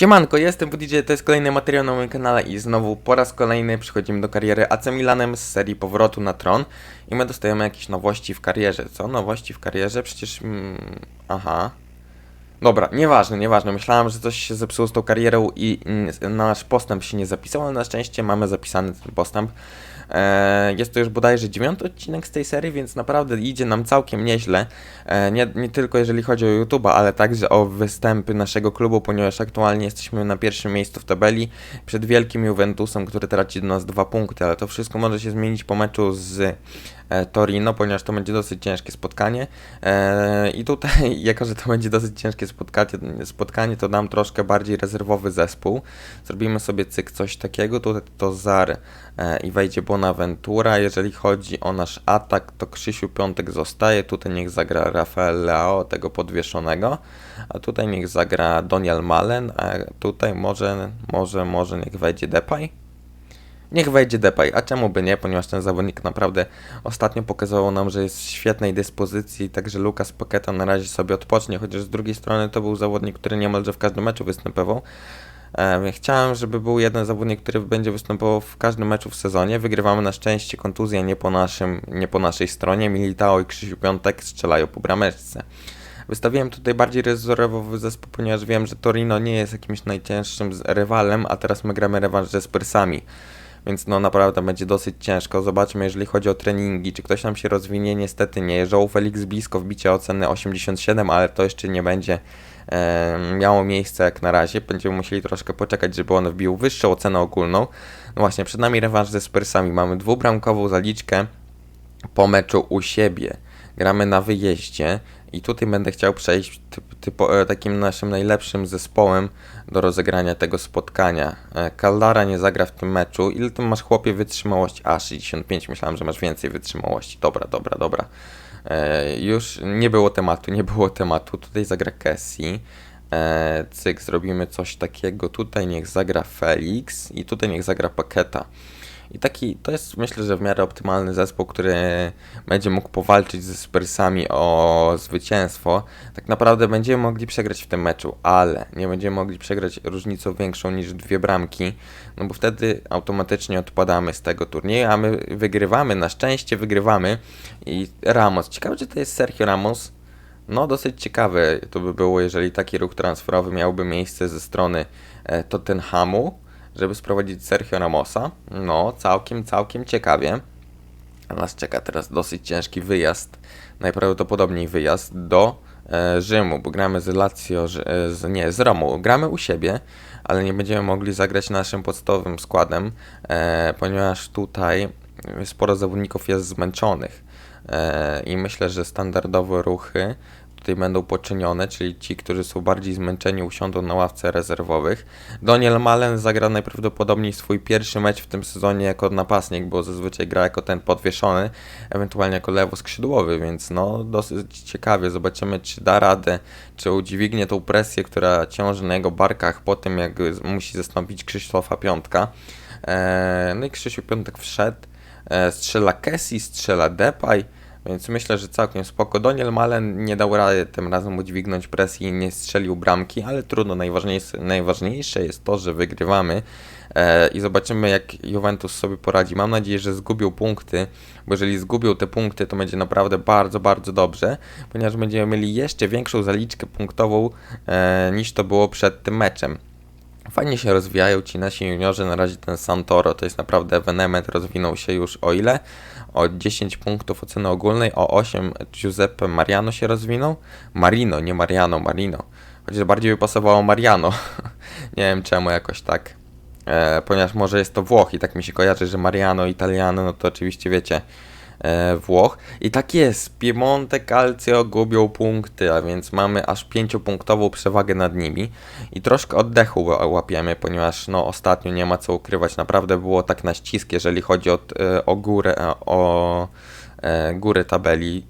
Siemanko, jestem WDJ, to jest kolejny materiał na moim kanale i znowu po raz kolejny przychodzimy do kariery AC Milanem z serii Powrotu na Tron i my dostajemy jakieś nowości w karierze. Co? Nowości w karierze? Przecież... Mm, aha. Dobra, nieważne, nieważne. Myślałem, że coś się zepsuło z tą karierą i mm, nasz postęp się nie zapisał, ale na szczęście mamy zapisany ten postęp. E, Jest to już bodajże dziewiąty odcinek z tej serii, więc naprawdę idzie nam całkiem nieźle. E, Nie, nie tylko jeżeli chodzi o YouTube'a, ale także o występy naszego klubu, ponieważ aktualnie jesteśmy na pierwszym miejscu w tabeli przed wielkim Juventusem, który traci do nas dwa punkty, ale to wszystko może się zmienić po meczu z Torino, ponieważ to będzie dosyć ciężkie spotkanie. E, I tutaj, jako że to będzie dosyć ciężkie spotkanie, spotkanie, to dam troszkę bardziej rezerwowy zespół. Zrobimy sobie cyk coś takiego, tutaj to Zar e, i wejdzie Bonaventura. Jeżeli chodzi o nasz atak, to Krzysiu Piątek zostaje, tutaj niech zagra Rafael Leao, tego podwieszonego, a tutaj niech zagra Doniel Malen, a tutaj może, może, może niech wejdzie Depay. Niech wejdzie Depay, a czemu by nie, ponieważ ten zawodnik naprawdę ostatnio pokazał nam, że jest w świetnej dyspozycji, także Lucas Paqueta na razie sobie odpocznie, chociaż z drugiej strony to był zawodnik, który niemalże w każdym meczu występował. Chciałem, żeby był jeden zawodnik, który będzie występował w każdym meczu w sezonie. Wygrywamy na szczęście kontuzję nie po, naszym, nie po naszej stronie. Militao i Krzysiu Piątek strzelają po brameczce. Wystawiłem tutaj bardziej rezerwowy zespół, ponieważ wiem, że Torino nie jest jakimś najcięższym z- rywalem, a teraz my gramy rewanż ze Spursami. Więc no naprawdę będzie dosyć ciężko. Zobaczmy, jeżeli chodzi o treningi, czy ktoś nam się rozwinie. Niestety nie. João Felix blisko wbicia oceny 87, ale to jeszcze nie będzie e, miało miejsce jak na razie. Będziemy musieli troszkę poczekać, żeby on wbił wyższą ocenę ogólną. No właśnie, przed nami rewanż ze Spursami. Mamy dwubramkową zaliczkę po meczu u siebie. Gramy na wyjeździe i tutaj będę chciał przejść e, takim naszym najlepszym zespołem do rozegrania tego spotkania. E, Caldara nie zagra w tym meczu. Ile ty masz chłopie wytrzymałości? A, 65. Myślałem, że masz więcej wytrzymałości. Dobra, dobra, dobra. E, już nie było tematu, nie było tematu. Tutaj zagra Cassie. Cyk, zrobimy coś takiego. Tutaj niech zagra Felix i tutaj niech zagra Paketa. I taki, to jest myślę, że w miarę optymalny zespół, który będzie mógł powalczyć ze Spursami o zwycięstwo. Tak naprawdę będziemy mogli przegrać w tym meczu, ale nie będziemy mogli przegrać różnicą większą niż dwie bramki, no bo wtedy automatycznie odpadamy z tego turnieju, a my wygrywamy, na szczęście wygrywamy. I Ramos, ciekawe czy to jest Sergio Ramos? No, dosyć ciekawe to by było, jeżeli taki ruch transferowy miałby miejsce ze strony e, Tottenhamu, żeby sprowadzić Sergio Ramosa. No, całkiem, całkiem ciekawie. Nas czeka teraz dosyć ciężki wyjazd, najprawdopodobniej wyjazd do e, Rzymu, bo gramy z Lazio, e, z, nie, z Romą. Gramy u siebie, ale nie będziemy mogli zagrać naszym podstawowym składem, e, ponieważ tutaj sporo zawodników jest zmęczonych. E, I myślę, że standardowe ruchy tutaj będą poczynione, czyli ci, którzy są bardziej zmęczeni, usiądą na ławce rezerwowych. Daniel Malen zagra najprawdopodobniej swój pierwszy mecz w tym sezonie jako napastnik, bo zazwyczaj gra jako ten podwieszony, ewentualnie jako lewo skrzydłowy, więc no dosyć ciekawie. Zobaczymy, czy da radę, czy udźwignie tą presję, która ciąży na jego barkach po tym, jak musi zastąpić Krzysztofa Piątka. Eee, no i Krzysiu Piątek wszedł. E, strzela Kessi, strzela Depay, więc myślę, że całkiem spoko. Daniel Malen nie dał rady tym razem udźwignąć presji i nie strzelił bramki, ale trudno. Najważniejsze, najważniejsze jest to, że wygrywamy e, i zobaczymy, jak Juventus sobie poradzi. Mam nadzieję, że zgubią punkty, bo jeżeli zgubią te punkty, to będzie naprawdę bardzo, bardzo dobrze, ponieważ będziemy mieli jeszcze większą zaliczkę punktową e, niż to było przed tym meczem. Fajnie się rozwijają ci nasi juniorzy, na razie ten Santoro to jest naprawdę ewenement, rozwinął się już o ile? O 10 punktów oceny ogólnej, o 8 Giuseppe Mariano się rozwinął. Marino, nie Mariano, Marino. Chociaż bardziej by pasowało Mariano. nie wiem czemu jakoś tak. E, ponieważ może jest to Włoch i tak mi się kojarzy, że Mariano, Italiano, no to oczywiście wiecie, Włoch. I tak jest, Piemonte, Calcio gubią punkty, a więc mamy aż pięciopunktową przewagę nad nimi. I troszkę oddechu ła- łapiemy, ponieważ no ostatnio nie ma co ukrywać, naprawdę było tak na ścisk, jeżeli chodzi o, e, o górę, e, o e, górę tabeli.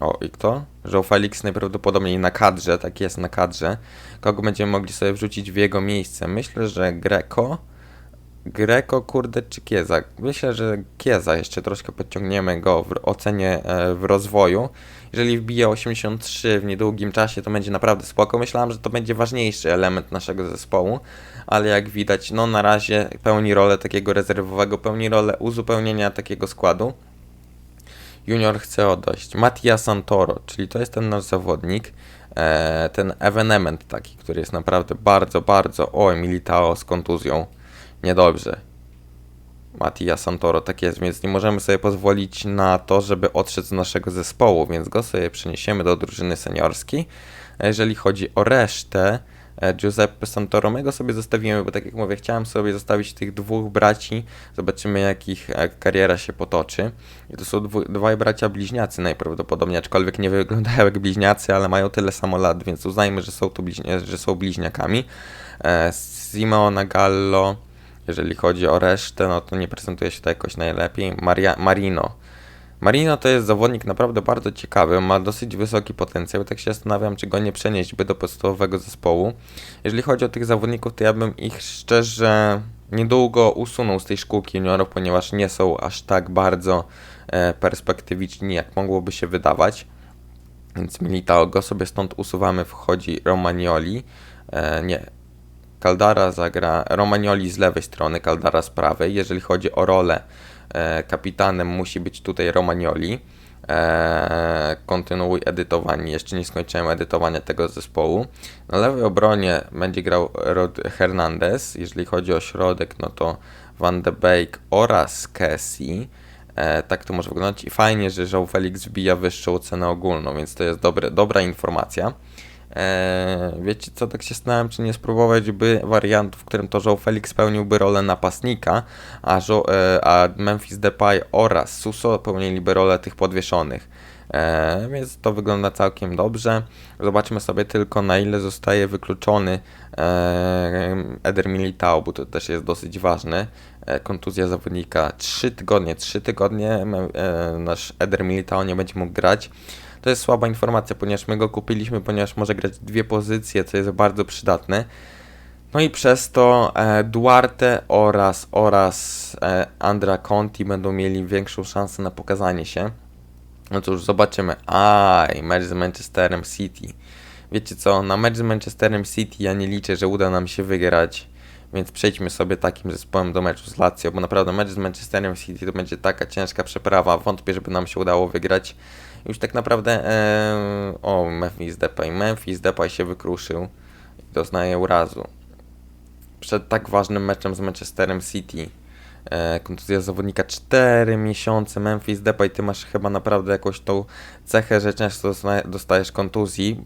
O, i kto? Że Felix najprawdopodobniej na kadrze, tak jest na kadrze. Kogo będziemy mogli sobie wrzucić w jego miejsce? Myślę, że Greco Greco, kurde, czy Kieza? Myślę, że Kieza jeszcze troszkę podciągniemy go w ocenie e, w rozwoju. Jeżeli wbije 83 w niedługim czasie, to będzie naprawdę spoko. Myślałem, że to będzie ważniejszy element naszego zespołu, ale jak widać, no na razie pełni rolę takiego rezerwowego, pełni rolę uzupełnienia takiego składu. Junior chce odejść. Mattia Santoro, czyli to jest ten nasz zawodnik, e, ten evenement taki, który jest naprawdę bardzo, bardzo... Oj, Militao z kontuzją. Niedobrze. Mattia Santoro, tak jest, więc nie możemy sobie pozwolić na to, żeby odszedł z naszego zespołu, więc go sobie przeniesiemy do drużyny seniorskiej. A jeżeli chodzi o resztę, e, Giuseppe Santoro, my go sobie zostawimy, bo tak jak mówię, chciałem sobie zostawić tych dwóch braci, zobaczymy jak ich e, kariera się potoczy. I to są dwu, dwaj bracia bliźniacy najprawdopodobniej, aczkolwiek nie wyglądają jak bliźniacy, ale mają tyle samo lat, więc uznajmy, że są, tu bliźnia, że są bliźniakami. E, Simeona Gallo, jeżeli chodzi o resztę, no to nie prezentuje się to jakoś najlepiej. Maria, Marino. Marino to jest zawodnik naprawdę bardzo ciekawy, ma dosyć wysoki potencjał, tak się zastanawiam, czy go nie przenieść by do podstawowego zespołu. Jeżeli chodzi o tych zawodników, to ja bym ich szczerze niedługo usunął z tej szkółki juniorów, ponieważ nie są aż tak bardzo e, perspektywiczni, jak mogłoby się wydawać. Więc Militao go sobie stąd usuwamy, wchodzi Romagnoli. E, nie, Caldara zagra Romagnoli z lewej strony, Caldara z prawej. Jeżeli chodzi o rolę, e, kapitanem musi być tutaj Romagnoli. E, kontynuuj edytowanie. Jeszcze nie skończyłem edytowania tego zespołu. Na lewej obronie będzie grał Rod Hernandez. Jeżeli chodzi o środek, no to Van de Beek oraz Kessie. E, tak to może wyglądać i fajnie, że João Felix wbija wyższą cenę ogólną, więc to jest dobre, dobra informacja. E, wiecie co, tak się stałem, czy nie spróbować by wariantu, w którym to Joe Felix pełniłby rolę napastnika, a, e, a Memphis Depay oraz Suso pełniliby rolę tych podwieszonych. E, więc to wygląda całkiem dobrze. Zobaczmy sobie tylko na ile zostaje wykluczony e, Eder Militao, bo to też jest dosyć ważne. E, kontuzja zawodnika 3 tygodnie, 3 tygodnie e, nasz Eder Militao nie będzie mógł grać. To jest słaba informacja, ponieważ my go kupiliśmy, ponieważ może grać dwie pozycje, co jest bardzo przydatne. No i przez to e, Duarte oraz, oraz e, Andra Conti będą mieli większą szansę na pokazanie się. No cóż, zobaczymy. Aj, mecz z Manchesterem City. Wiecie co, na mecz z Manchesterem City ja nie liczę, że uda nam się wygrać. Więc przejdźmy sobie takim zespołem do meczu z Lazio, bo naprawdę mecz z Manchesterem City to będzie taka ciężka przeprawa. Wątpię, żeby nam się udało wygrać. Już tak naprawdę, e, o, Memphis Depay. Memphis Depay się wykruszył i doznaje urazu. Przed tak ważnym meczem z Manchesterem City. E, kontuzja zawodnika 4 miesiące. Memphis Depay, ty masz chyba naprawdę jakąś tą cechę, że często dostajesz kontuzji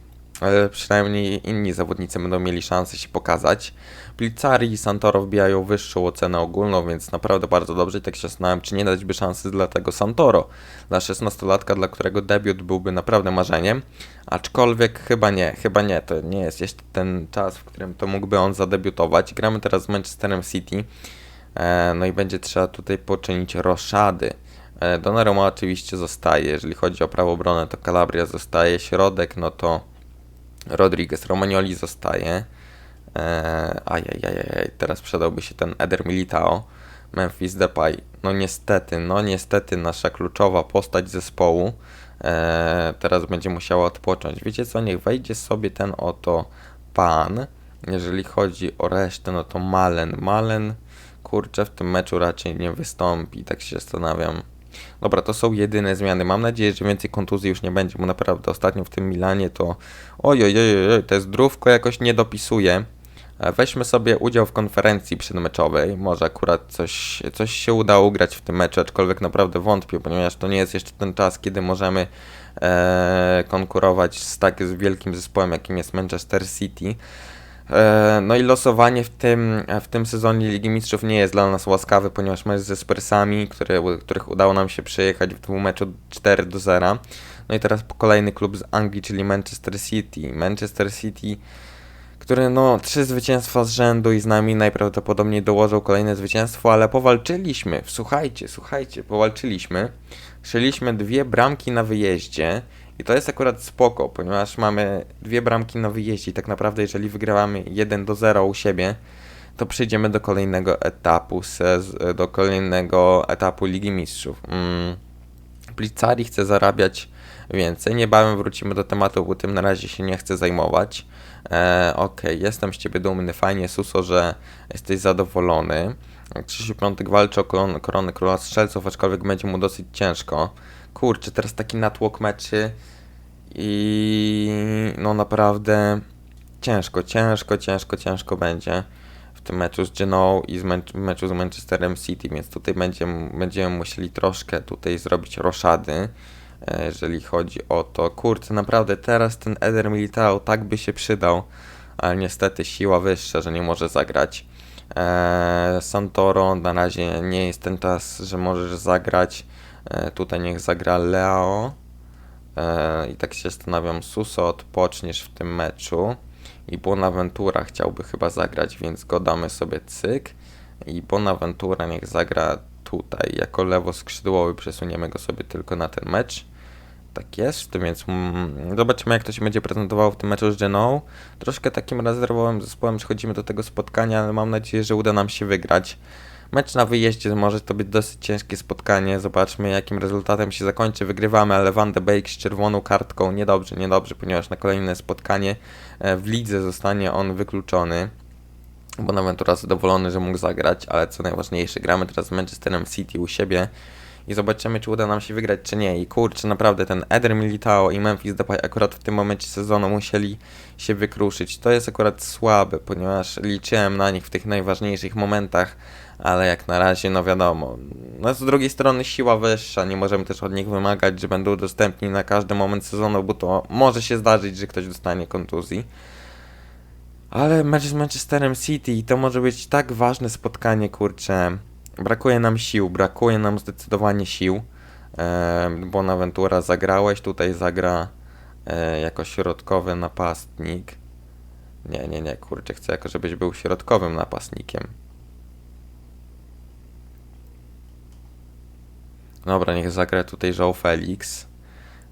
przynajmniej inni zawodnicy będą mieli szansę się pokazać. Plizzari i Santoro wbijają wyższą ocenę ogólną, więc naprawdę bardzo dobrze. I tak się zastanawiam, czy nie dać by szansy dla tego Santoro, dla 16-latka, dla którego debiut byłby naprawdę marzeniem. Aczkolwiek chyba nie, chyba nie. To nie jest jeszcze ten czas, w którym to mógłby on zadebiutować. Gramy teraz z Manchesterem City. E, no i będzie trzeba tutaj poczynić roszady. E, Donnarumma oczywiście zostaje. Jeżeli chodzi o prawo obronę, to Calabria zostaje. Środek, no to Rodriguez Romagnoli zostaje. Eee, ajajajaj, teraz przydałby się ten Eder Militao. Memphis Depay. No niestety, no niestety nasza kluczowa postać zespołu eee, teraz będzie musiała odpocząć. Wiecie co, niech wejdzie sobie ten oto pan. Jeżeli chodzi o resztę, no to Malen. Malen, kurczę, w tym meczu raczej nie wystąpi, tak się zastanawiam. Dobra, to są jedyne zmiany. Mam nadzieję, że więcej kontuzji już nie będzie, bo naprawdę ostatnio w tym Milanie to ojej, ojej, te zdrówko jakoś nie dopisuje. Weźmy sobie udział w konferencji przedmeczowej. Może akurat coś, coś się uda ugrać w tym meczu, aczkolwiek naprawdę wątpię, ponieważ to nie jest jeszcze ten czas, kiedy możemy e, konkurować z tak z wielkim zespołem, jakim jest Manchester City. E, no i losowanie w tym, w tym sezonie Ligi Mistrzów nie jest dla nas łaskawy, ponieważ mecz ze Spursami, które, których udało nam się przejechać w dwóch meczu 4 do 0. No i teraz kolejny klub z Anglii, czyli Manchester City. Manchester City, który no trzy zwycięstwa z rzędu i z nami najprawdopodobniej dołożył kolejne zwycięstwo, ale powalczyliśmy. Słuchajcie, słuchajcie, powalczyliśmy. Szyliśmy dwie bramki na wyjeździe i to jest akurat spoko, ponieważ mamy dwie bramki na wyjeździe i tak naprawdę jeżeli wygrywamy 1 do 0 u siebie, to przejdziemy do kolejnego etapu, do kolejnego etapu Ligi Mistrzów. Mm. Blizzari chce zarabiać więcej. Niebawem wrócimy do tematu, bo tym na razie się nie chcę zajmować. E, Okej, jestem z ciebie dumny, fajnie, Suso, że jesteś zadowolony. Krzysiu Piątek walczy o koron, koronę króla strzelców, aczkolwiek będzie mu dosyć ciężko. Kurczę, teraz taki natłok meczy i no naprawdę ciężko, ciężko, ciężko, ciężko będzie w tym meczu z Genoa i z mecz, meczu z Manchesterem City, więc tutaj będziemy, będziemy musieli troszkę tutaj zrobić roszady, e, jeżeli chodzi o to. Kurczę, naprawdę teraz ten Eder Militao tak by się przydał, ale niestety siła wyższa, że nie może zagrać. E, Santoro na razie nie jest ten czas, że możesz zagrać. E, tutaj niech zagra Leo. E, I tak się zastanawiam, Suso odpoczniesz w tym meczu i Bonaventura chciałby chyba zagrać, więc go damy sobie cyk i Bonaventura niech zagra tutaj. Jako lewo skrzydłowy przesuniemy go sobie tylko na ten mecz. Tak jest, więc mm, zobaczymy jak to się będzie prezentowało w tym meczu z Genoa. Troszkę takim rezerwowym zespołem przechodzimy do tego spotkania, ale mam nadzieję, że uda nam się wygrać. Mecz na wyjeździe może to być dosyć ciężkie spotkanie. Zobaczmy, jakim rezultatem się zakończy. Wygrywamy, ale Van de Beek z czerwoną kartką niedobrze, niedobrze, ponieważ na kolejne spotkanie e, w lidze zostanie on wykluczony. Bonaventura zadowolony, że mógł zagrać, ale co najważniejsze, gramy teraz z Manchesterem City u siebie i zobaczymy, czy uda nam się wygrać, czy nie. I kurczę, naprawdę ten Eder Militao i Memphis Depay akurat w tym momencie sezonu musieli się wykruszyć. To jest akurat słabe, ponieważ liczyłem na nich w tych najważniejszych momentach, ale jak na razie, no wiadomo. No z drugiej strony siła wyższa, nie możemy też od nich wymagać, że będą dostępni na każdy moment sezonu, bo to może się zdarzyć, że ktoś dostanie kontuzji. Ale mecz z Manchesterem City i to może być tak ważne spotkanie, kurczę. Brakuje nam sił, brakuje nam zdecydowanie sił. E, Bonaventura zagrałeś, tutaj zagra e, jako środkowy napastnik. Nie, nie, nie, kurczę, chcę jako żebyś był środkowym napastnikiem. Dobra, niech zagra tutaj João Felix.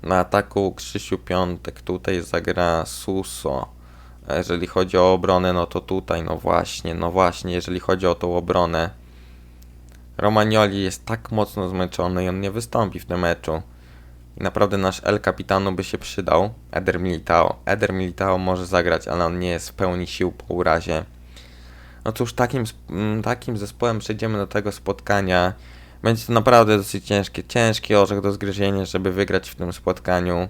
Na ataku Krzysiu Piątek, tutaj zagra Suso. A Jeżeli chodzi o obronę, no to tutaj, no właśnie, no właśnie, jeżeli chodzi o tą obronę. Romagnoli jest tak mocno zmęczony i on nie wystąpi w tym meczu. I naprawdę nasz El Capitano by się przydał. Eder Militao. Eder Militao może zagrać, ale on nie jest w pełni sił po urazie. No cóż, takim, takim zespołem przejdziemy do tego spotkania. Będzie to naprawdę dosyć ciężkie, ciężki orzech do zgryzienia, żeby wygrać w tym spotkaniu.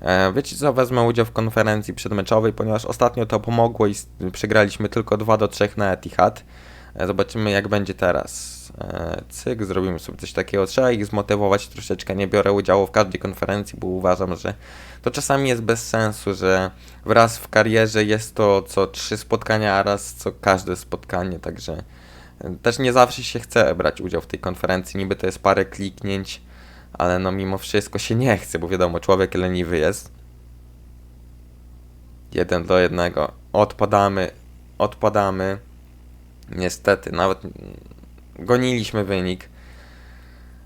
E, Wiecie co, wezmę udział w konferencji przedmeczowej, ponieważ ostatnio to pomogło i przegraliśmy tylko 2 do 3 na Etihad. E, Zobaczymy jak będzie teraz. E, Cyk, zrobimy sobie coś takiego. Trzeba ich zmotywować troszeczkę. Nie biorę udziału w każdej konferencji, bo uważam, że to czasami jest bez sensu, że wraz w karierze jest to co trzy spotkania, a raz co każde spotkanie, także też nie zawsze się chce brać udział w tej konferencji. Niby to jest parę kliknięć, ale no mimo wszystko się nie chce, bo wiadomo, człowiek leniwy jest. Jeden do jednego. Odpadamy, odpadamy. Niestety, nawet goniliśmy wynik.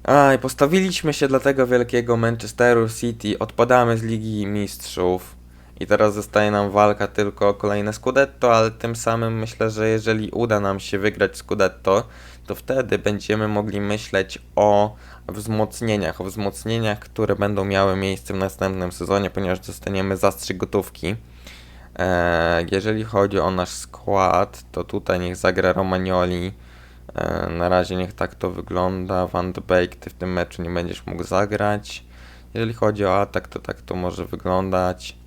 A, i postawiliśmy się dla tego wielkiego Manchesteru City. Odpadamy z Ligi Mistrzów. I teraz zostaje nam walka tylko o kolejne Scudetto, ale tym samym myślę, że jeżeli uda nam się wygrać Scudetto, to wtedy będziemy mogli myśleć o wzmocnieniach, o wzmocnieniach, które będą miały miejsce w następnym sezonie, ponieważ dostaniemy zastrzyk gotówki. E, jeżeli chodzi o nasz skład, to tutaj niech zagra Romagnoli. E, na razie niech tak to wygląda. Van de Beek, ty w tym meczu nie będziesz mógł zagrać. Jeżeli chodzi o atak, to tak to może wyglądać.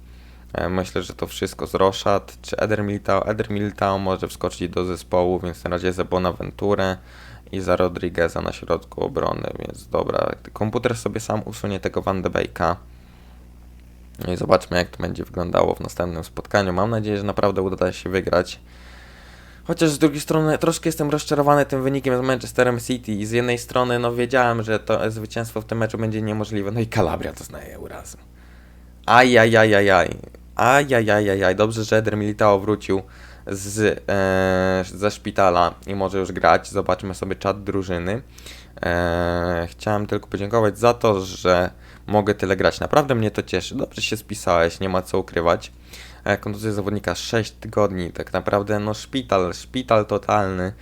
E, Myślę, że to wszystko z Roszad. Czy Eder Militao? Eder Militao może wskoczyć do zespołu, więc na razie za Bonaventurę i za Rodrigueza na środku obrony, więc dobra. Komputer sobie sam usunie tego Van de Beeka. No i zobaczmy, jak to będzie wyglądało w następnym spotkaniu. Mam nadzieję, że naprawdę uda się wygrać. Chociaż z drugiej strony troszkę jestem rozczarowany tym wynikiem z Manchesterem City. Z jednej strony, no wiedziałem, że to zwycięstwo w tym meczu będzie niemożliwe. No i Calabria doznaje urazy. Ajajajajaj. Ajajajajaj. Dobrze, że Eder Militao wrócił z, e, ze szpitala i może już grać. Zobaczmy sobie czat drużyny. E, chciałem tylko podziękować za to, że mogę tyle grać. Naprawdę mnie to cieszy. Dobrze się spisałeś, nie ma co ukrywać. e, kontuzja zawodnika 6 tygodni, tak naprawdę no szpital, szpital totalny.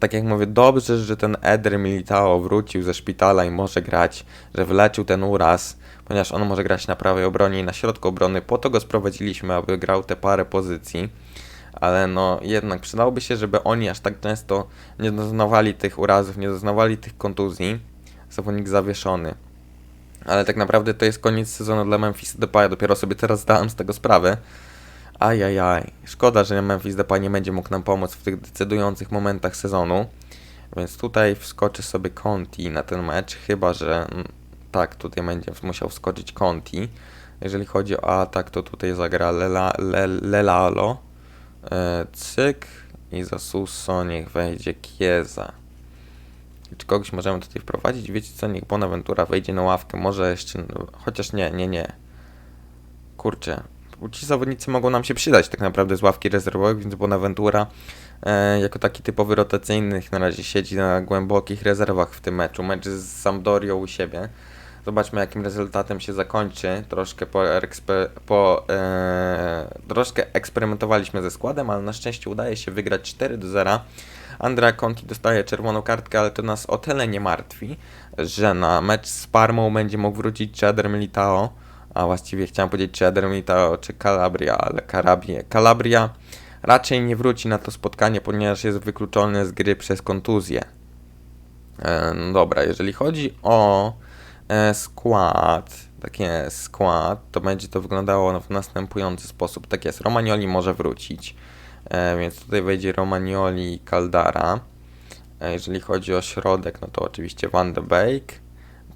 Tak jak mówię, dobrze, że ten Eder Militao wrócił ze szpitala i może grać, że wyleczył ten uraz, ponieważ on może grać na prawej obronie i na środku obrony, po to go sprowadziliśmy, aby grał te parę pozycji ale no jednak przydałoby się, żeby oni aż tak często nie doznawali tych urazów, nie doznawali tych kontuzji. Zawodnik zawieszony. Ale tak naprawdę to jest koniec sezonu dla Memphis Depaya, dopiero sobie teraz zdałem z tego sprawę. Ajajaj, szkoda, że Memphis Depay nie będzie mógł nam pomóc w tych decydujących momentach sezonu. Więc tutaj wskoczy sobie Conti na ten mecz, chyba że mm, tak, tutaj będzie musiał wskoczyć Conti. Jeżeli chodzi o atak, to tutaj zagra Lela, Le, Lelalo. E, cyk i za Suso niech wejdzie Kieza. Czy kogoś możemy tutaj wprowadzić? Wiecie co, niech Bonaventura wejdzie na ławkę, może jeszcze, chociaż nie, nie, nie. Kurczę, ci zawodnicy mogą nam się przydać tak naprawdę z ławki rezerwowych, więc Bonaventura e, jako taki typowy rotacyjny na razie siedzi na głębokich rezerwach w tym meczu. Mecz z Sampdorią u siebie. Zobaczmy jakim rezultatem się zakończy. Troszkę po, po e, troszkę eksperymentowaliśmy ze składem, ale na szczęście udaje się wygrać 4 do 0. Andrea Conti dostaje czerwoną kartkę, ale to nas o tyle nie martwi, że na mecz z Parmą będzie mógł wrócić Cheder Militao, a właściwie chciałem powiedzieć Cheder Militao czy Calabria, ale Calabria, Calabria raczej nie wróci na to spotkanie, ponieważ jest wykluczony z gry przez kontuzję. E, no dobra, jeżeli chodzi o skład, takie skład, to będzie to wyglądało w następujący sposób. Tak jest, Romagnoli może wrócić. E, więc tutaj wejdzie Romagnoli i Caldara. E, jeżeli chodzi o środek, no to oczywiście Van de Beek,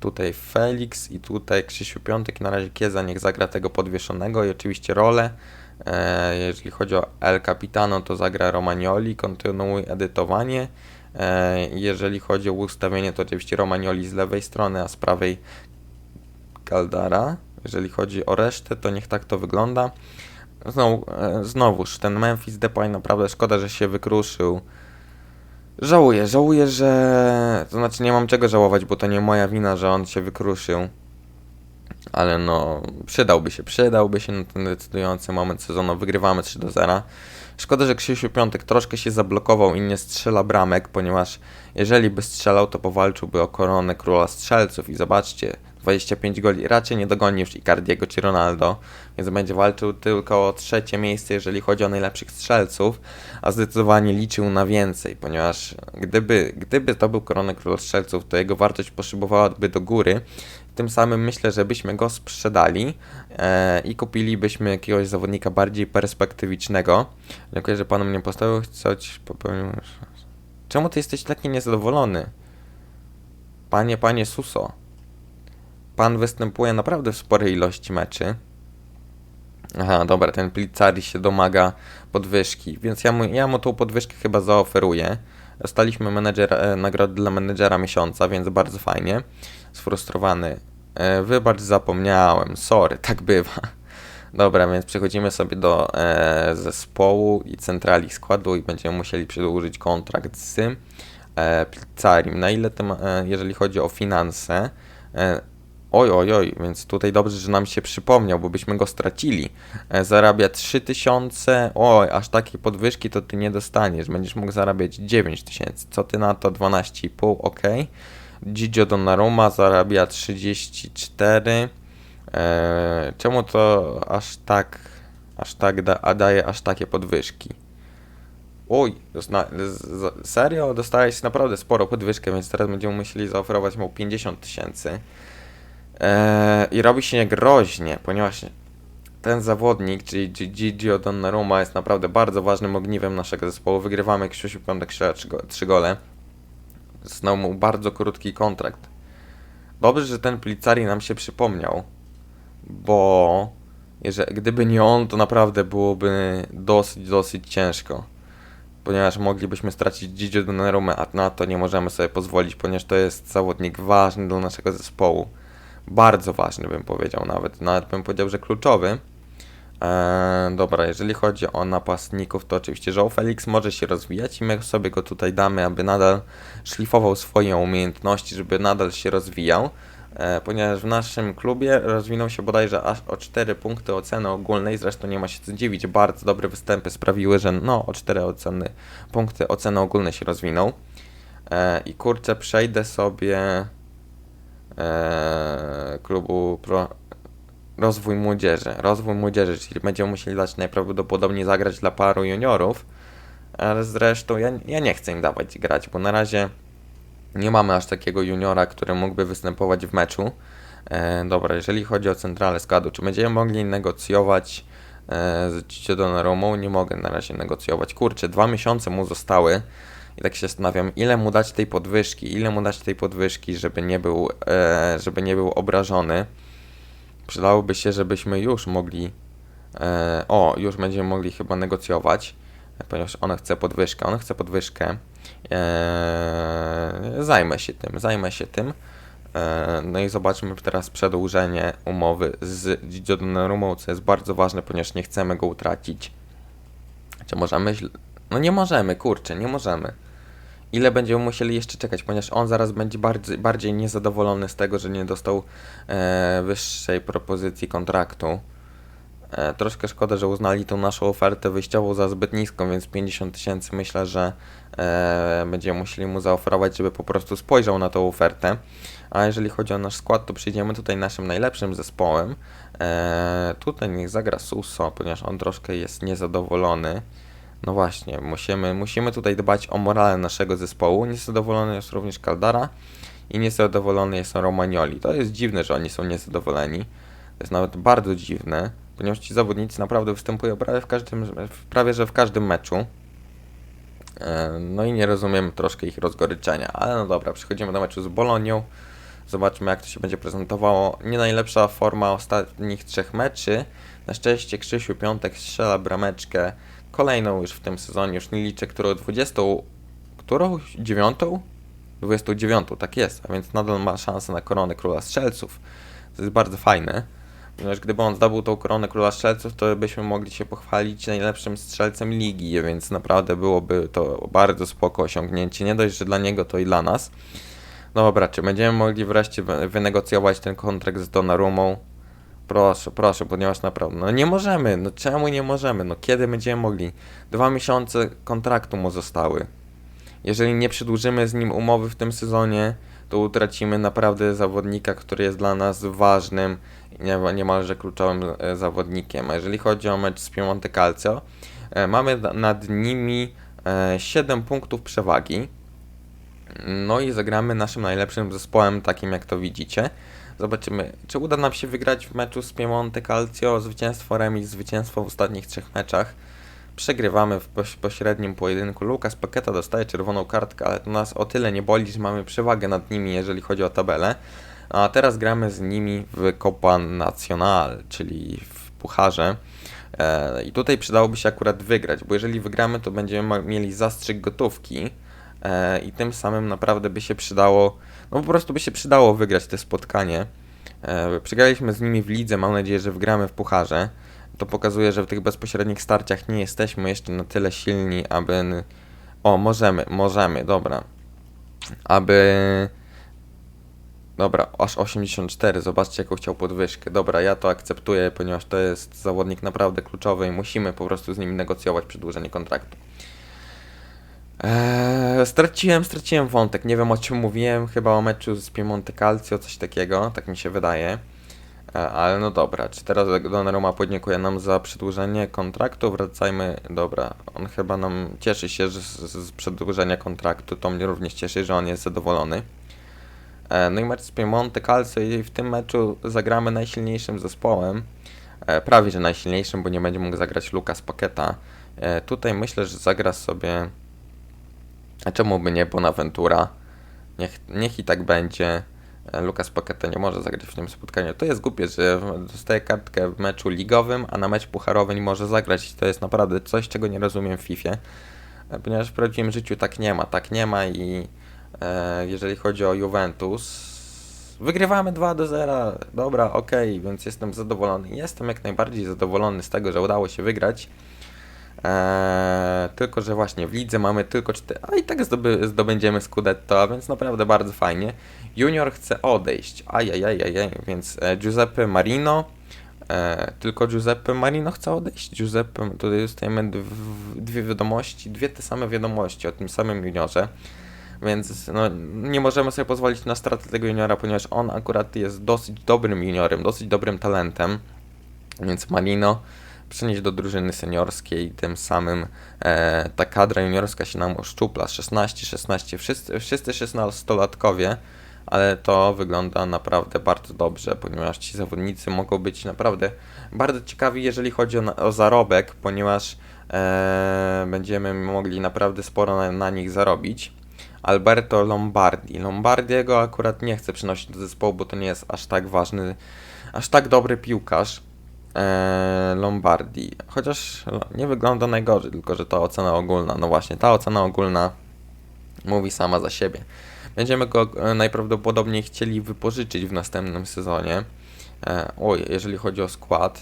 tutaj Felix i tutaj Krzysiu Piątek. Na razie Kieza niech zagra tego podwieszonego i oczywiście rolę. E, jeżeli chodzi o El Capitano, to zagra Romagnoli, kontynuuj edytowanie. Jeżeli chodzi o ustawienie, to oczywiście Romagnoli z lewej strony, a z prawej Caldara. Jeżeli chodzi o resztę, to niech tak to wygląda. Znowu, e, znowuż ten Memphis Depay naprawdę szkoda, że się wykruszył. Żałuję, żałuję, że... To znaczy nie mam czego żałować, bo to nie moja wina, że on się wykruszył. Ale no, przydałby się, przydałby się na ten decydujący moment sezonu. Wygrywamy 3 do 0. Szkoda, że Krzysiu Piątek troszkę się zablokował i nie strzela bramek, ponieważ jeżeli by strzelał, to powalczyłby o koronę króla strzelców. I zobaczcie, 25 goli. Raczej nie dogoni już Icardiego czy Ronaldo, więc będzie walczył tylko o trzecie miejsce, jeżeli chodzi o najlepszych strzelców, a zdecydowanie liczył na więcej, ponieważ gdyby, gdyby to był Korona Król Strzelców, to jego wartość poszybowałaby do góry. Tym samym myślę, że byśmy go sprzedali e, i kupilibyśmy jakiegoś zawodnika bardziej perspektywicznego. Dziękuję, że pan mnie postawił, coś popełnił. Czemu ty jesteś taki niezadowolony? Panie, panie Suso pan występuje naprawdę w sporej ilości meczy. Aha, dobra, ten Plizzari się domaga podwyżki, więc ja mu, ja mu tą podwyżkę chyba zaoferuję. Dostaliśmy menedżera, e, nagrodę dla menedżera miesiąca, więc bardzo fajnie. Sfrustrowany. E, wybacz, zapomniałem. Sorry, tak bywa. Dobra, więc przechodzimy sobie do e, zespołu i centrali składu i będziemy musieli przedłużyć kontrakt z e. Na ile tym, e, jeżeli chodzi o finanse, e, Oj, oj, oj, więc tutaj dobrze, że nam się przypomniał, bo byśmy go stracili. E, zarabia 3000, oj, aż takie podwyżki to ty nie dostaniesz. Będziesz mógł zarabiać 9000. Co ty na to? 12,5, ok. Gigio Donnarumma zarabia 34. E, czemu to aż tak, aż tak da, daje aż takie podwyżki? Oj, serio? Dostałeś naprawdę sporo podwyżkę, więc teraz będziemy musieli zaoferować mu 50 tysięcy. Eee, I robi się groźnie, ponieważ ten zawodnik, czyli Gigio Donnarumma jest naprawdę bardzo ważnym ogniwem naszego zespołu. Wygrywamy Krzysiu Piątek 3 gole. Znał mu bardzo krótki kontrakt. Dobrze, że ten Plizzari nam się przypomniał, bo jeżeli, gdyby nie on, to naprawdę byłoby dosyć, dosyć ciężko. Ponieważ moglibyśmy stracić Gigio Donnarumma, a na to nie możemy sobie pozwolić, ponieważ to jest zawodnik ważny dla naszego zespołu bardzo ważny, bym powiedział nawet. Nawet bym powiedział, że kluczowy. Eee, dobra, jeżeli chodzi o napastników, to oczywiście Joe Felix może się rozwijać i my sobie go tutaj damy, aby nadal szlifował swoje umiejętności, żeby nadal się rozwijał. e, ponieważ w naszym klubie rozwinął się bodajże aż o 4 punkty oceny ogólnej, zresztą nie ma się co dziwić, bardzo dobre występy sprawiły, że no o 4 oceny, punkty oceny ogólnej się rozwinął. E, I kurczę, przejdę sobie e, klubu pro, rozwój młodzieży. Rozwój młodzieży, czyli będziemy musieli dać najprawdopodobniej zagrać dla paru juniorów, ale zresztą ja, ja nie chcę im dawać grać, bo na razie nie mamy aż takiego juniora, który mógłby występować w meczu. E, dobra, jeżeli chodzi o centralę składu, czy będziemy mogli negocjować e, z Cicio Donnarumą? Nie mogę na razie negocjować. Kurczę, dwa miesiące mu zostały i tak się zastanawiam, ile mu dać tej podwyżki, ile mu dać tej podwyżki, żeby nie był, e, żeby nie był obrażony. Przydałoby się, żebyśmy już mogli. E, o, już będziemy mogli chyba negocjować, ponieważ ona chce podwyżkę. Ona chce podwyżkę. E, zajmę się tym, zajmę się tym. E, no i zobaczmy teraz przedłużenie umowy z Donnarumą, co jest bardzo ważne, ponieważ nie chcemy go utracić. Czy możemy? No nie możemy, kurczę, nie możemy. Ile będziemy musieli jeszcze czekać, ponieważ on zaraz będzie bardziej, bardziej niezadowolony z tego, że nie dostał e, wyższej propozycji kontraktu. E, troszkę szkoda, że uznali tą naszą ofertę wyjściową za zbyt niską, więc 50 tysięcy myślę, że e, będziemy musieli mu zaoferować, żeby po prostu spojrzał na tą ofertę. A jeżeli chodzi o nasz skład, to przyjdziemy tutaj naszym najlepszym zespołem. E, tutaj niech zagra Suso, ponieważ on troszkę jest niezadowolony. No właśnie, musimy, musimy tutaj dbać o morale naszego zespołu. Niezadowolony jest również Caldara i niezadowolony jest Romagnoli. To jest dziwne, że oni są niezadowoleni. To jest nawet bardzo dziwne, ponieważ ci zawodnicy naprawdę występują prawie w każdym, prawie że w każdym meczu. E, No i nie rozumiem troszkę ich rozgoryczenia, ale no dobra, przechodzimy do meczu z Bolonią. Zobaczmy jak to się będzie prezentowało. Nie najlepsza forma ostatnich trzech meczy. Na szczęście Krzysiu Piątek strzela brameczkę kolejną już w tym sezonie, już nie liczę, którą 20, którą? Dziewiątą? 29, tak jest, a więc nadal ma szansę na koronę króla strzelców. To jest bardzo fajne, ponieważ gdyby on zdobył tą koronę króla strzelców, to byśmy mogli się pochwalić najlepszym strzelcem ligi, więc naprawdę byłoby to bardzo spoko osiągnięcie, nie dość, że dla niego, to i dla nas. Dobra, czy będziemy mogli wreszcie wy- wynegocjować ten kontrakt z Donnarumą? Proszę, proszę, ponieważ naprawdę, no nie możemy, no czemu nie możemy, no kiedy będziemy mogli? Dwa miesiące kontraktu mu zostały. Jeżeli nie przedłużymy z nim umowy w tym sezonie, to utracimy naprawdę zawodnika, który jest dla nas ważnym, niemalże kluczowym e, zawodnikiem. A jeżeli chodzi o mecz z Piemonte Calcio, e, mamy na- nad nimi e, 7 punktów przewagi. No i zagramy naszym najlepszym zespołem, takim jak to widzicie. Zobaczymy, czy uda nam się wygrać w meczu z Piemonte Calcio, zwycięstwo, remis, zwycięstwo w ostatnich trzech meczach. Przegrywamy w poś- pośrednim pojedynku. Lukas Paketa dostaje czerwoną kartkę, ale to nas o tyle nie boli, że mamy przewagę nad nimi, jeżeli chodzi o tabelę. A teraz gramy z nimi w Copa Nacional, czyli w Pucharze. E, I tutaj przydałoby się akurat wygrać, bo jeżeli wygramy, to będziemy mieli zastrzyk gotówki i tym samym naprawdę by się przydało, no po prostu by się przydało wygrać te spotkanie. E, Przegraliśmy z nimi w lidze, mam nadzieję, że wygramy w Pucharze. To pokazuje, że w tych bezpośrednich starciach nie jesteśmy jeszcze na tyle silni, aby... O, możemy, możemy, dobra. Aby... Dobra, aż 84, zobaczcie jaką chciał podwyżkę. Dobra, ja to akceptuję, ponieważ to jest zawodnik naprawdę kluczowy i musimy po prostu z nim negocjować przedłużenie kontraktu. Eee, straciłem, straciłem wątek, nie wiem o czym mówiłem, chyba o meczu z Piemonte Calcio, coś takiego, tak mi się wydaje. E, Ale no dobra, czy teraz Donnarumma podziękuje nam za przedłużenie kontraktu? Wracajmy, dobra, on chyba nam cieszy się że z, z przedłużenia kontraktu, to mnie również cieszy, że on jest zadowolony. E, No i mecz z Piemonte Calcio i w tym meczu zagramy najsilniejszym zespołem, e, prawie że najsilniejszym, bo nie będzie mógł zagrać Lukas Paketa. E, Tutaj myślę, że zagra sobie, a czemu by nie Bonaventura? Niech, niech i tak będzie. E, Lukas Paketa nie może zagrać w tym spotkaniu. To jest głupie, że dostaje kartkę w meczu ligowym, a na mecz pucharowy nie może zagrać. To jest naprawdę coś, czego nie rozumiem w FIFA. E, Ponieważ w prawdziwym życiu tak nie ma, tak nie ma i e, jeżeli chodzi o Juventus, wygrywamy 2 do 0. Dobra, okej, więc jestem zadowolony. Jestem jak najbardziej zadowolony z tego, że udało się wygrać. Eee, tylko, że właśnie w lidze mamy tylko 4, a i tak zdoby, zdobędziemy Scudetto, więc naprawdę bardzo fajnie. Junior chce odejść, ajajajajaj, więc e, Giuseppe Marino, e, tylko Giuseppe Marino chce odejść. Giuseppe, tutaj dostajemy dw, dwie wiadomości, dwie te same wiadomości o tym samym juniorze. Więc no, nie możemy sobie pozwolić na stratę tego juniora, ponieważ on akurat jest dosyć dobrym juniorem, dosyć dobrym talentem. Więc Marino przenieść do drużyny seniorskiej, tym samym e, ta kadra juniorska się nam uszczupla. 16, 16, wszyscy, wszyscy 16-latkowie, ale to wygląda naprawdę bardzo dobrze, ponieważ ci zawodnicy mogą być naprawdę bardzo ciekawi, jeżeli chodzi o, o zarobek, ponieważ e, będziemy mogli naprawdę sporo na, na nich zarobić. Alberto Lombardi. Lombardiego akurat nie chcę przynosić do zespołu, bo to nie jest aż tak ważny, aż tak dobry piłkarz. Eee, Lombardi. Chociaż lo- nie wygląda najgorzej, tylko że ta ocena ogólna, no właśnie, ta ocena ogólna mówi sama za siebie. Będziemy go e, najprawdopodobniej chcieli wypożyczyć w następnym sezonie. E, oj, jeżeli chodzi o skład,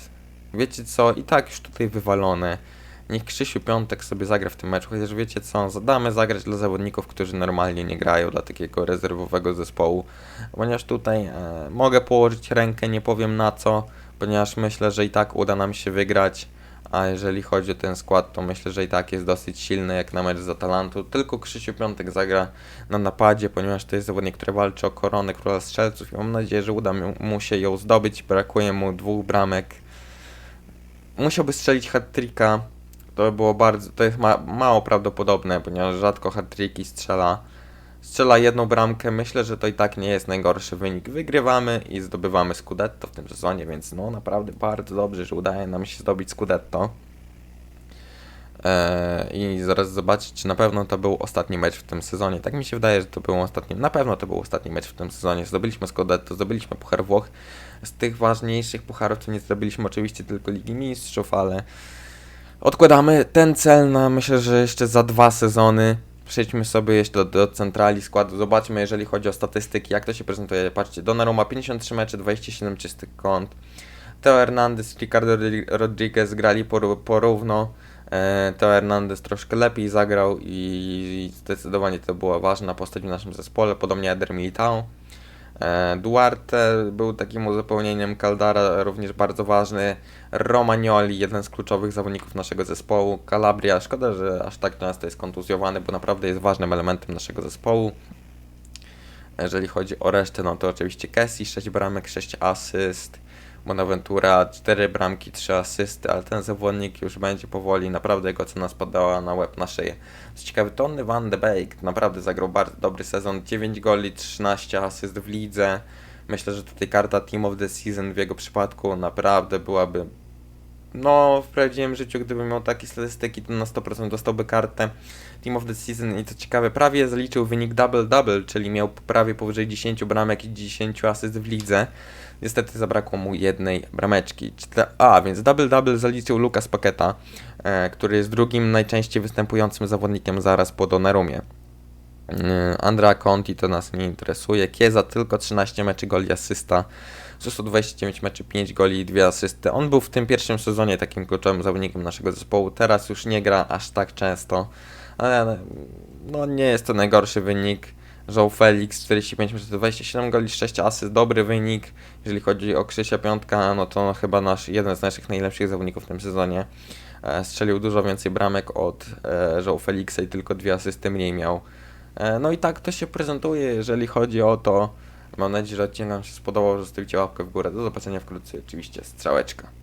wiecie co, i tak już tutaj wywalone. Niech Krzysiu Piątek sobie zagra w tym meczu, chociaż wiecie co, zadamy zagrać dla zawodników, którzy normalnie nie grają, dla takiego rezerwowego zespołu, ponieważ tutaj e, mogę położyć rękę, nie powiem na co, ponieważ myślę, że i tak uda nam się wygrać, a jeżeli chodzi o ten skład, to myślę, że i tak jest dosyć silny jak na mecz z Atalantu, tylko Krzysiu Piątek zagra na napadzie, ponieważ to jest zawodnik, który walczy o koronę króla strzelców i mam nadzieję, że uda mu- się ją zdobyć, brakuje mu dwóch bramek, musiałby strzelić hat-tricka, to by było bardzo, to jest ma, mało prawdopodobne, ponieważ rzadko hat-tricki strzela. Strzela jedną bramkę, myślę, że to i tak nie jest najgorszy wynik. Wygrywamy i zdobywamy Scudetto w tym sezonie, więc no naprawdę bardzo dobrze, że udaje nam się zdobyć Scudetto. Eee, I zaraz zobaczyć, czy na pewno to był ostatni mecz w tym sezonie. Tak mi się wydaje, że to był ostatni, na pewno to był ostatni mecz w tym sezonie. Zdobyliśmy Scudetto, zdobyliśmy Puchar Włoch. Z tych ważniejszych pucharów to nie zdobyliśmy oczywiście tylko Ligi Mistrzów, ale odkładamy ten cel na myślę, że jeszcze za dwa sezony. Przejdźmy sobie jeszcze do, do centrali składu. Zobaczmy, jeżeli chodzi o statystyki, jak to się prezentuje. Patrzcie, Donnarumma 53 mecze, 27 czystych kąt. Teo Hernandez, Ricardo Rodri- Rodriguez grali por, porówno. E, Teo Hernandez troszkę lepiej zagrał i zdecydowanie to była ważna postać w naszym zespole, podobnie Eder Militao. E, Duarte był takim uzupełnieniem Caldara, również bardzo ważny. Romagnoli, jeden z kluczowych zawodników naszego zespołu. Calabria, szkoda, że aż tak często jest kontuzjowany, bo naprawdę jest ważnym elementem naszego zespołu. Jeżeli chodzi o resztę, no to oczywiście Kessi, 6 bramek, 6 asyst. Bonaventura, 4 bramki, 3 asysty, ale ten zawodnik już będzie powoli, naprawdę jego cena spadała na łeb, na szyję. Co ciekawe, Tony Van de Beek naprawdę zagrał bardzo dobry sezon, 9 goli, 13 asyst w lidze. Myślę, że tutaj karta Team of the Season w jego przypadku naprawdę byłaby no, w prawdziwym życiu, gdyby miał takie statystyki, to na 100% dostałby kartę Team of the Season i co ciekawe, prawie zaliczył wynik double-double, czyli miał prawie powyżej 10 bramek i 10 asyst w lidze. Niestety zabrakło mu jednej brameczki. A, więc double-double zaliczył Lucas Paqueta, e, który jest drugim najczęściej występującym zawodnikiem zaraz po Donnarumie. Yy, Andra Conti to nas nie interesuje. Kieza tylko 13 meczy goli asysta. Z 129 meczy 5 goli i 2 asysty. On był w tym pierwszym sezonie takim kluczowym zawodnikiem naszego zespołu. Teraz już nie gra aż tak często. Ale no nie jest to najgorszy wynik. Joe Felix 45 meczy 27 goli, 6 asyst. Dobry wynik. Jeżeli chodzi o Krzysia Piątka, no to chyba nasz jeden z naszych najlepszych zawodników w tym sezonie. E, Strzelił dużo więcej bramek od e, Joe Felixa i tylko dwie asysty mniej miał. E, No i tak to się prezentuje, jeżeli chodzi o to. Mam nadzieję, że odcinek Wam się spodobał, że zostawicie łapkę w górę. Do zobaczenia wkrótce, oczywiście strzałeczka.